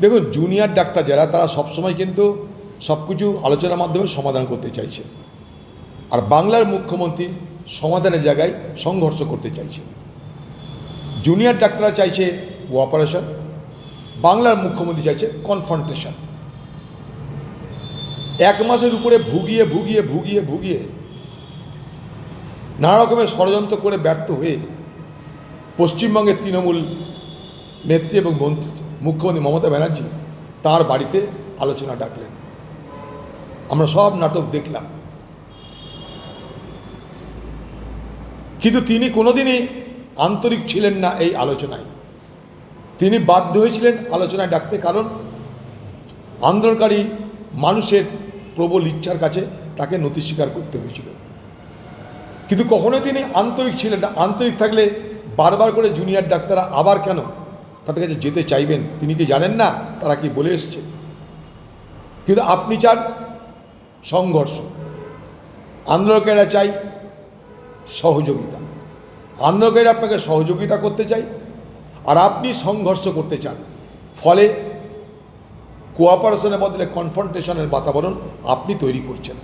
দেখুন junior doctor যারা, তারা সবসময় কিন্তু সব কিছু আলোচনার মাধ্যমে সমাধান করতে চাইছে। আর বাংলার মুখ্যমন্ত্রী সমাধানের জায়গায় সংঘর্ষ করতে চাইছে। জুনিয়র ডাক্তাররা চাইছে অপারেশন বাংলার মুখ্যমন্ত্রী চাইছে কনফ্রন্টেশন এক মাসের উপরে ভুগিয়ে ভুগিয়ে ভুগিয়ে ভুগিয়ে নানা রকমের ষড়যন্ত্র করে ব্যর্থ হয়ে পশ্চিমবঙ্গের তৃণমূল নেত্রী এবং মন্ত্রী মুখ্যমন্ত্রী মমতা ব্যানার্জি তার বাড়িতে আলোচনা ডাকলেন। আমরা সব নাটক দেখলাম। কিন্তু তিনি কোনোদিনই আন্তরিক ছিলেন না এই আলোচনায়। তিনি বাধ্য হয়েছিলেন আলোচনায় ডাকতে কারণ আন্দোলনকারী মানুষের প্রবল ইচ্ছার কাছে তাকে নথি স্বীকার করতে হয়েছিল। কিন্তু কখনোই তিনি আন্তরিক ছিলেন না। আন্তরিক থাকলে বারবার করে জুনিয়র ডাক্তাররা আবার কেন তাদের কাছে যেতে চাইবেন, তিনি কি জানেন না? তারা কি বলে এসছে? কিন্তু আপনি চান সংঘর্ষ। আন্দোলনকারীরা চাই সহযোগিতা। আন্দোলনকারীরা আপনাকে সহযোগিতা করতে চাই, আর আপনি সংঘর্ষ করতে চান। ফলে কোঅপারেশনের বদলে কনফ্রন্টেশনের বাতাবরণ আপনি তৈরি করছেন।